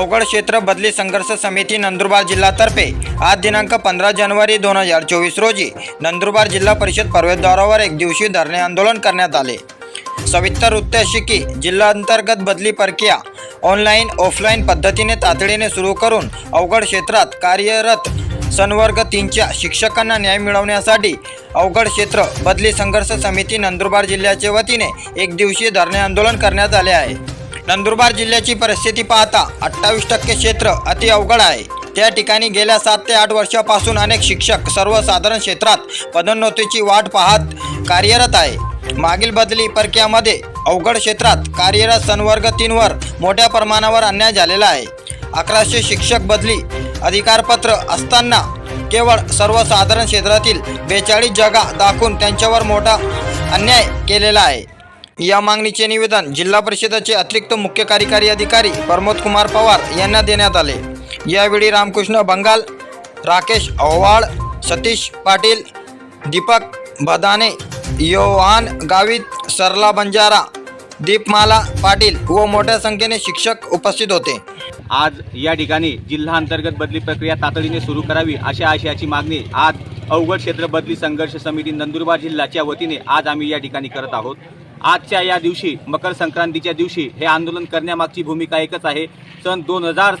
अवघड क्षेत्र बदली संघर्ष समिती नंदुरबार जिल्हातर्फे आज दिनांक पंधरा जानेवारी दोन हजार चोवीस रोजी नंदुरबार जिल्हा परिषद प्रवेशद्वारावर एक दिवशी धरणे आंदोलन करण्यात आले. सविस्तर वृत्त अशी की जिल्हाअंतर्गत बदली प्रक्रिया ऑनलाईन ऑफलाईन पद्धतीने तातडीने सुरू करून अवघड क्षेत्रात कार्यरत सनवर्ग तीनच्या शिक्षकांना न्याय मिळवण्यासाठी अवघड क्षेत्र बदली संघर्ष समिती नंदुरबार जिल्ह्याच्या वतीने एक दिवसीय धरणे आंदोलन करण्यात आले आहे. नंदुरबार जिल्ह्याची परिस्थिती पाहता अठ्ठावीस टक्के क्षेत्र अति अवघड आहे. त्या ठिकाणी गेल्या सात ते आठ वर्षापासून अनेक शिक्षक सर्वसाधारण क्षेत्रात पदोन्नतीची वाट पाहत कार्यरत आहे. मागील बदली परक्यामध्ये अवघड क्षेत्रात कार्यरत संवर्ग तीनवर मोठ्या प्रमाणावर अन्याय झालेला आहे. अकराशे शिक्षक बदली अधिकारपत्र असताना केवळ सर्वसाधारण क्षेत्रातील बेचाळीस जागा दाखवून त्यांच्यावर मोठा अन्याय केलेला आहे. या मागणीचे निवेदन जिल्हा परिषदेचे अतिरिक्त मुख्य कार्यकारी अधिकारी प्रमोद कुमार पवार यांना देण्यात आले. यावेळी रामकृष्ण बंगाल राकेश ओवाळ सतीश पाटील दीपक भदाने योहान गावित सरला बंजारा दीपमाला पाटील व मोठ्या संख्येने शिक्षक उपस्थित होते. आज या ठिकाणी जिल्हा अंतर्गत बदली प्रक्रिया तातडीने सुरू करावी अशा आशयाची मागणी आज अवघड क्षेत्र बदली संघर्ष समिती नंदुरबार जिल्ह्याच्या वतीने आज आम्ही या ठिकाणी करत आहोत. आजच्या या दिवशी मकर संक्रांतीच्या दिवशी हे आंदोलन करण्यामागची भूमिका एकच आहे. सन दोन हजार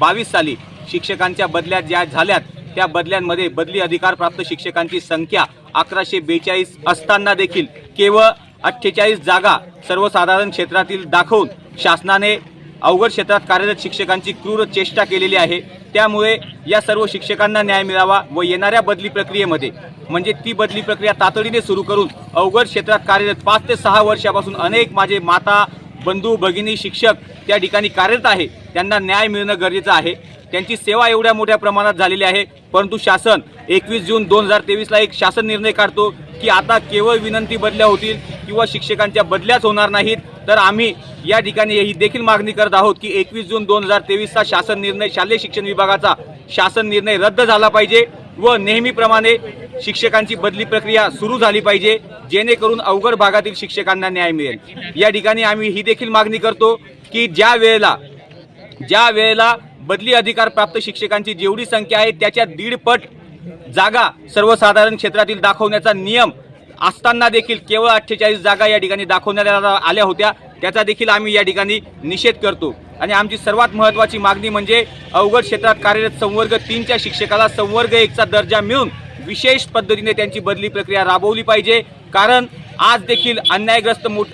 बावीस साली शिक्षकांच्या बदल्या ज्या झाल्यात त्या बदल्यांमध्ये बदली अधिकारप्राप्त शिक्षकांची संख्या अकराशे बेचाळीस असताना देखील केवळ अठ्ठेचाळीस जागा सर्वसाधारण क्षेत्रातील दाखवून शासनाने अवघड क्षेत्रात कार्यरत शिक्षकांची क्रूर चेष्टा केलेली आहे. त्यामुळे या सर्व शिक्षकांना न्याय मिळावा व येणाऱ्या बदली प्रक्रियेमध्ये म्हणजे ती बदली प्रक्रिया तातडीने सुरू करून अवघड क्षेत्रात कार्यरत पाच ते सहा वर्षापासून अनेक माझे माता बंधू भगिनी शिक्षक त्या ठिकाणी कार्यरत आहे त्यांना न्याय मिळणं गरजेचं आहे. त्यांची सेवा एवढ्या मोठ्या प्रमाणात झालेली आहे परंतु शासन एकवीस जून दोन हजार तेवीसला एक शासन निर्णय काढतो की आता केवळ विनंती बदल्या होतील किंवा शिक्षकांच्या बदल्याच होणार नाहीत तर आम्ही या ठिकाणी ही देखील मागणी करत आहोत की एकवीस जून दोन हजार तेवीसचा शासन निर्णय शालेय शिक्षण विभागाचा शासन निर्णय रद्द झाला पाहिजे व नेहमीप्रमाणे शिक्षकांची बदली प्रक्रिया सुरू झाली पाहिजे जेणेकरून अवघड भागातील शिक्षकांना न्याय मिळेल. या ठिकाणी आम्ही ही देखील मागणी करतो की ज्या वेळेला ज्या वेळेला बदली अधिकार प्राप्त शिक्षकांची जेवढी संख्या आहे त्याच्या दीडपट जागा सर्वसाधारण क्षेत्रातील दाखवण्याचा नियम असताना देखील केवळ अठ्ठेचाळीस जागा या ठिकाणी दाखवण्यात आल्या- आल्या होत्या. त्याचा देखील आम्ही या ठिकाणी निषेध करतो. आणि आमची सर्वात महत्त्वाची मागणी म्हणजे अवघड क्षेत्रात कार्यरत संवर्ग तीनच्या शिक्षकाला संवर्ग एकचा दर्जा मिळून विशेष पद्धतीने त्यांची बदली प्रक्रिया राबवली पाहिजे. कारण आज देखील अन्यायग्रस्त मोठ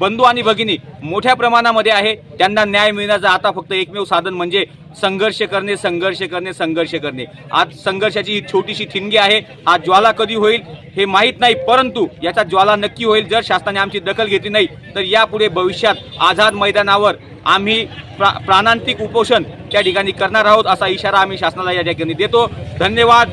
बंधू आणि भगिनी मोठ्या प्रमाणामध्ये आहे. त्यांना न्याय मिळण्याचं आता फक्त एकमेव साधन म्हणजे संघर्ष करणे संघर्ष करणे संघर्ष करणे. आज संघर्षाची ही छोटीशी ठिणगी आहे. आज ज्वाला कधी होईल? हे माहीत नाही परंतु याचा ज्वाला नक्की होईल जर शासनाने आमची दखल घेतली नाही तर यापुढे भविष्यात आझाद मैदानावर आम्ही प्रा प्राणांतिक उपोषण त्या ठिकाणी करणार आहोत असा इशारा आम्ही शासनाला या ठिकाणी देतो. धन्यवाद.